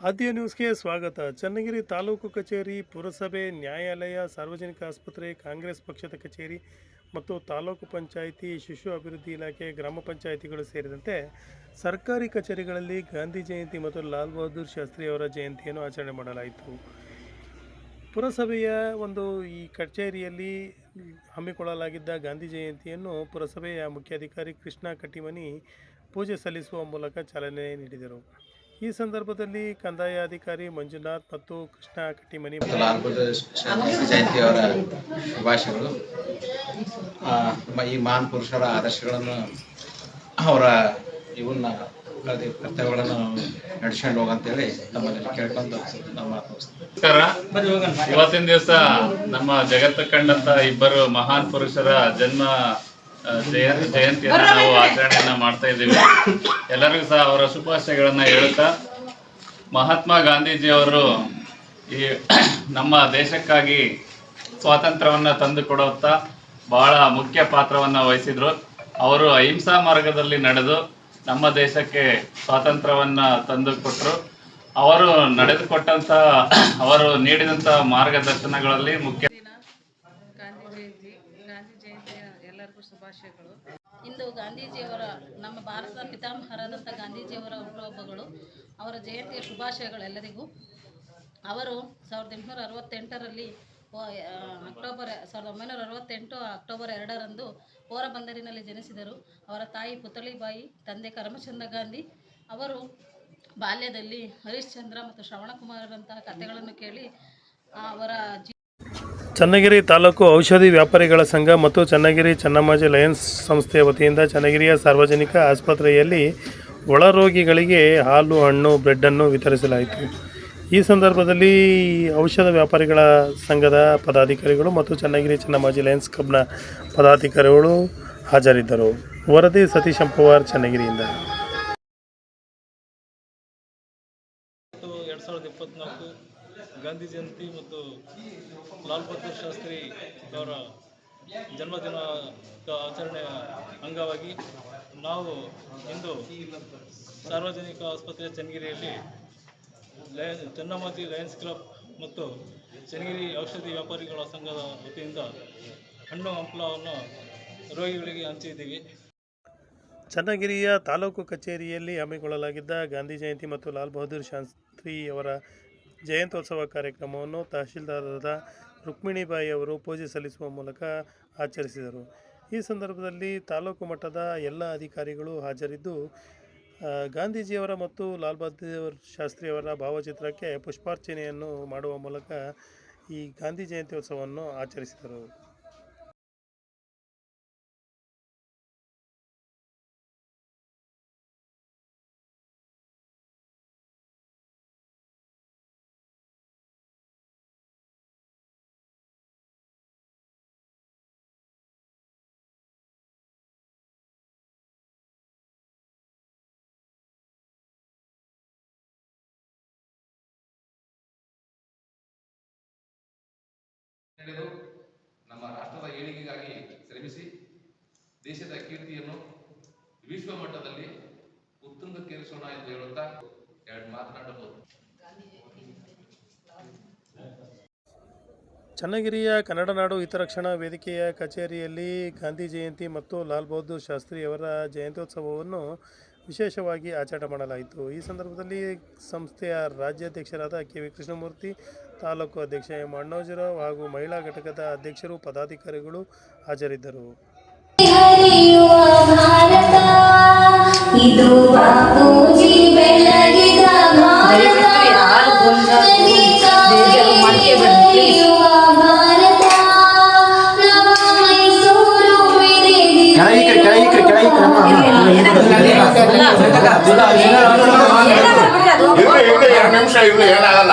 ಆದ್ಯ ನ್ಯೂಸ್ಗೆ ಸ್ವಾಗತ. ಚನ್ನಗಿರಿ ತಾಲೂಕು ಕಚೇರಿ, ಪುರಸಭೆ, ನ್ಯಾಯಾಲಯ, ಸಾರ್ವಜನಿಕ ಆಸ್ಪತ್ರೆ, ಕಾಂಗ್ರೆಸ್ ಪಕ್ಷದ ಕಚೇರಿ ಮತ್ತು ತಾಲೂಕು ಪಂಚಾಯಿತಿ, ಶಿಶು ಅಭಿವೃದ್ಧಿ ಇಲಾಖೆ, ಗ್ರಾಮ ಪಂಚಾಯಿತಿಗಳು ಸೇರಿದಂತೆ ಸರ್ಕಾರಿ ಕಚೇರಿಗಳಲ್ಲಿ ಗಾಂಧಿ ಜಯಂತಿ ಮತ್ತು ಲಾಲ್ ಬಹದ್ದೂರ್ ಶಾಸ್ತ್ರಿ ಅವರ ಜಯಂತಿಯನ್ನು ಆಚರಣೆ ಮಾಡಲಾಯಿತು. ಪುರಸಭೆಯ ಒಂದು ಈ ಕಚೇರಿಯಲ್ಲಿ ಹಮ್ಮಿಕೊಳ್ಳಲಾಗಿದ್ದ ಗಾಂಧಿ ಜಯಂತಿಯನ್ನು ಪುರಸಭೆಯ ಮುಖ್ಯಾಧಿಕಾರಿ ಕೃಷ್ಣ ಕಟ್ಟಿಮನಿ ಪೂಜೆ ಸಲ್ಲಿಸುವ ಮೂಲಕ ಚಾಲನೆ ನೀಡಿದರು. ಈ ಸಂದರ್ಭದಲ್ಲಿ ಕಂದಾಯ ಅಧಿಕಾರಿ ಮಂಜುನಾಥ್ ಮತ್ತು ಕೃಷ್ಣ ಕಟ್ಟಿಮನಿ ಜಯಂತಿ ಅವರ ಶುಭಾಶಯಗಳು. ಆ, ಈ ಮಹಾನ್ ಪುರುಷರ ಆದರ್ಶಗಳನ್ನು ಅವರ ಇವನ್ನ ಕರ್ತ- ಕರ್ತವ್ಯಗಳನ್ನು ನಡೆಸ್ಕೊಂಡು ಹೋಗಂತೇಳಿ ನಮ್ಮಲ್ಲಿ ಕೇಳ್ಕೊಂಡು ನಮ್ಮ ನಮಸ್ಕಾರ. ಇವತ್ತಿನ ದಿವಸ ನಮ್ಮ ಜಗತ್ತು ಕಂಡಂತ ಇಬ್ಬರು ಮಹಾನ್ ಪುರುಷರ ಜನ್ಮ ಆ, ಜಯಂತಿಯನ್ನು ನಾವು ಆಚರಣೆಯನ್ನ ಮಾಡ್ತಾ ಇದ್ದೀವಿ. ಎಲ್ಲರಿಗೂ ಸಹ ಅವರ ಶುಭಾಶಯಗಳನ್ನ ಹೇಳುತ್ತಾ ಮಹಾತ್ಮ ಗಾಂಧೀಜಿಯವರು ಈ ನಮ್ಮ ದೇಶಕ್ಕಾಗಿ ಸ್ವಾತಂತ್ರ್ಯವನ್ನ ತಂದು ಕೊಡುತ್ತಾ ಬಹಳ ಮುಖ್ಯ ಪಾತ್ರವನ್ನ ವಹಿಸಿದ್ರು. ಅವರು ಅಹಿಂಸಾ ಮಾರ್ಗದಲ್ಲಿ ನಡೆದು ನಮ್ಮ ದೇಶಕ್ಕೆ ಸ್ವಾತಂತ್ರ್ಯವನ್ನ ತಂದು ಕೊಟ್ಟರು ಅವರು ನಡೆದುಕೊಟ್ಟಂತ ಅವರು ನೀಡಿದಂತ ಮಾರ್ಗದರ್ಶನಗಳಲ್ಲಿ ಮುಖ್ಯ ದಿನ ಗಾಂಧಿ ಜಯಂತಿ ಗಾಂಧಿ ಜಯಂತಿಯ ಎಲ್ಲರಿಗೂ ಶುಭಾಶಯಗಳು. ಇಂದು ಗಾಂಧೀಜಿಯವರ, ನಮ್ಮ ಭಾರತದ ಪಿತಾಮಹರಾದಂಥ ಗಾಂಧೀಜಿಯವರ ಹುಟ್ಟುಹಬ್ಬಗಳು, ಅವರ ಜಯಂತಿಯ ಶುಭಾಶಯಗಳು ಎಲ್ಲರಿಗೂ. ಅವರು ಸಾವಿರದ ಎಂಟುನೂರ ಅರವತ್ತೆಂಟರಲ್ಲಿ ಅಕ್ಟೋಬರ್, ಸಾವಿರದ ಒಂಬೈನೂರ ಅರವತ್ತೆಂಟು, ಅಕ್ಟೋಬರ್ ಎರಡರಂದು ಪೋರಬಂದರಿನಲ್ಲಿ ಜನಿಸಿದರು. ಅವರ ತಾಯಿ ಪುತಳಿಬಾಯಿ ತಂದೆ ಕರಮಚಂದ್ರ ಗಾಂಧಿ, ಅವರು ಬಾಲ್ಯದಲ್ಲಿ ಹರಿಶ್ಚಂದ್ರ ಮತ್ತು ಶ್ರವಣಕುಮಾರರಂತಹ ಕಥೆಗಳನ್ನು ಕೇಳಿ ಅವರ ಚನ್ನಗಿರಿ ತಾಲೂಕು ಔಷಧಿ ವ್ಯಾಪಾರಿಗಳ ಸಂಘ ಮತ್ತು ಚನ್ನಗಿರಿ ಚನ್ನಮ್ಮಾಜಿ ಲಯನ್ಸ್ ಸಂಸ್ಥೆಯ ವತಿಯಿಂದ ಚನ್ನಗಿರಿಯ ಸಾರ್ವಜನಿಕ ಆಸ್ಪತ್ರೆಯಲ್ಲಿ ಒಳರೋಗಿಗಳಿಗೆ ಹಾಲು, ಹಣ್ಣು ಬ್ರೆಡ್ಡನ್ನು ವಿತರಿಸಲಾಯಿತು. ಈ ಸಂದರ್ಭದಲ್ಲಿ ಔಷಧ ವ್ಯಾಪಾರಿಗಳ ಸಂಘದ ಪದಾಧಿಕಾರಿಗಳು ಮತ್ತು ಚನ್ನಗಿರಿ ಚನ್ನಮ್ಮಾಜಿ ಲಯನ್ಸ್ ಕ್ಲಬ್ನ ಪದಾಧಿಕಾರಿಗಳು ಹಾಜರಿದ್ದರು. ವರದಿ ಸತೀಶ್ ಅಂಪವಾರ್ ಚನ್ನಗಿರಿಯಿಂದ. ಎರಡು ಸಾವಿರದ ಇಪ್ಪತ್ತ್ನಾಲ್ಕು ಗಾಂಧಿ ಜಯಂತಿ ಮತ್ತು ಲಾಲ್ ಬಹದ್ದೂರ್ ಶಾಸ್ತ್ರಿ ಅವರ ಜನ್ಮದಿನ ಆಚರಣೆಯ ಅಂಗವಾಗಿ ನಾವು ಇಂದು ಸಾರ್ವಜನಿಕ ಆಸ್ಪತ್ರೆ ಚನ್ನಗಿರಿಯಲ್ಲಿ ಲಯ ಚನ್ನಮಾಜಿ ಲಯನ್ಸ್ ಕ್ಲಬ್ ಮತ್ತು ಚನ್ನಗಿರಿ ಔಷಧಿ ವ್ಯಾಪಾರಿಗಳ ಸಂಘದ ವತಿಯಿಂದ ಹಣ್ಣು ಹಂಪಲವನ್ನು ರೋಗಿಗಳಿಗೆ ಹಂಚಿದ್ದೀವಿ. ಚನ್ನಗಿರಿಯ ತಾಲೂಕು ಕಚೇರಿಯಲ್ಲಿ ಹಮ್ಮಿಕೊಳ್ಳಲಾಗಿದ್ದ ಗಾಂಧಿ ಜಯಂತಿ ಮತ್ತು ಲಾಲ್ ಬಹದ್ದೂರ್ ಶಾಸ್ತ್ರಿ ಅವರ ಜಯಂತ್ಯೋತ್ಸವ ಕಾರ್ಯಕ್ರಮವನ್ನು ತಹಶೀಲ್ದಾರರಾದ ರುಕ್ಮಿಣಿಬಾಯಿ ಅವರು ಪೂಜೆ ಸಲ್ಲಿಸುವ ಮೂಲಕ ಆಚರಿಸಿದರು. ಈ ಸಂದರ್ಭದಲ್ಲಿ ತಾಲೂಕು ಮಟ್ಟದ ಎಲ್ಲ ಅಧಿಕಾರಿಗಳು ಹಾಜರಿದ್ದು ಗಾಂಧೀಜಿಯವರ ಮತ್ತು ಲಾಲ್ ಬಹದ್ದೂರ್ ಶಾಸ್ತ್ರಿಯವರ ಭಾವಚಿತ್ರಕ್ಕೆ ಪುಷ್ಪಾರ್ಚನೆಯನ್ನು ಮಾಡುವ ಮೂಲಕ ಈ ಗಾಂಧಿ ಜಯಂತ್ಯೋತ್ಸವವನ್ನು ಆಚರಿಸಿದರು. ನಡೆದು ನಮ್ಮ ರಾಷ್ಟ್ರದ ಏಳಿಗೆಗಾಗಿ ಶ್ರಮಿಸಿ ದೇಶದ ಕೀರ್ತಿಯನ್ನು ವಿಶ್ವ ಮಟ್ಟದಲ್ಲಿ ಉತ್ತುಂಗಕ್ಕೇರಿಸೋಣ ಎಂದು ಹೇಳುತ್ತಾ ಎರಡು ಮಾತನಾಡಬಹುದು. ಚನ್ನಗಿರಿಯ ಕನ್ನಡ ನಾಡು ಹಿತರಕ್ಷಣಾ ವೇದಿಕೆಯ ಕಚೇರಿಯಲ್ಲಿ ಗಾಂಧಿ ಜಯಂತಿ ಮತ್ತು ಲಾಲ್ ಬಹದ್ದೂರ್ ಶಾಸ್ತ್ರಿಯವರ ಜಯಂತ್ಯೋತ್ಸವವನ್ನು ವಿಶೇಷವಾಗಿ ಆಚರಣೆ ಮಾಡಲಾಯಿತು. ಈ ಸಂದರ್ಭದಲ್ಲಿ ಸಂಸ್ಥೆಯ ರಾಜ್ಯಾಧ್ಯಕ್ಷರಾದ ಕೆ ವಿ ಕೃಷ್ಣಮೂರ್ತಿ ತಾಲೂಕು ಅಧ್ಯಕ್ಷ ಎಂ ಅಣ್ಣೋಜಿರಾವ್ ಹಾಗೂ ಮಹಿಳಾ ಘಟಕದ ಅಧ್ಯಕ್ಷರು ಪದಾಧಿಕಾರಿಗಳು ಹಾಜರಿದ್ದರು. ಕೆಳಗೆ ಕೆಳಗೆ ಇದು ಎರಡು ನಿಮಿಷ ಇಲ್ಲ ಏನಾಗಲ್ಲ